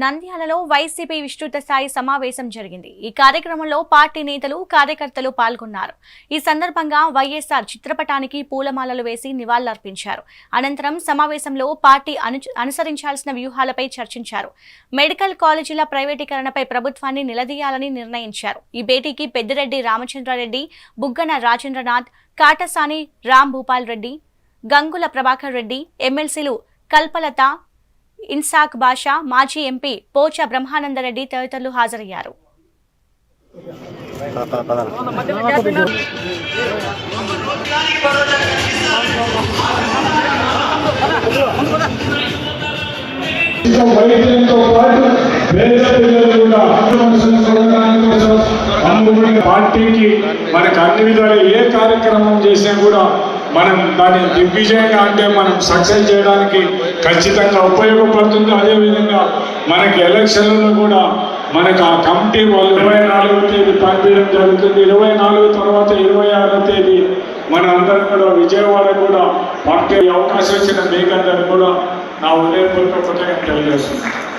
నంద్యాలలో వైసీపీ విస్తృత స్థాయి సమావేశం జరిగింది. ఈ కార్యక్రమంలో పార్టీ నేతలు కార్యకర్తలు పాల్గొన్నారు. ఈ సందర్భంగా వైఎస్ఆర్ చిత్రపటానికి పూలమాలలు వేసి నివాళులర్పించారు. అనంతరం సమావేశంలో పార్టీ అను- అనుసరించాల్సిన వ్యూహాలపై చర్చించారు. మెడికల్ కాలేజీల ప్రైవేటీకరణపై ప్రభుత్వాన్ని నిలదీయాలని నిర్ణయించారు. ఈ భేటీకి పెద్దిరెడ్డి రామచంద్రారెడ్డి బుగ్గన రాజేంద్రనాథ్ కాటసాని రామ్ భూపాల్ రెడ్డి గంగుల ప్రభాకర్ రెడ్డి ఎమ్మెల్సీలు కల్పలత ఇన్సాక్ బాషా మాజీ ఎంపీ పోచ బ్రహ్మానందరెడ్డి తదితరులు హాజరయ్యారు. పార్టీకి మనకు అన్ని విధాలు ఏ కార్యక్రమం చేసినా కూడా మనం దాన్ని దిగ్విజయంగా అంటే మనం సక్సెస్ చేయడానికి ఖచ్చితంగా ఉపయోగపడుతుంది. అదేవిధంగా మనకి ఎలక్షన్లలో కూడా మనకు ఆ కమిటీ వాళ్ళు ఇరవై నాలుగో తేదీ పంపించడం జరుగుతుంది. ఇరవై నాలుగు తర్వాత ఇరవై ఆరో తేదీ మన అందరం కూడా విజయవాడ కూడా పంపే అవకాశం ఇచ్చిన మీకందరూ కూడా నా ఉదయపూర్వక కృతజ్ఞతలు తెలియజేస్తున్నాను.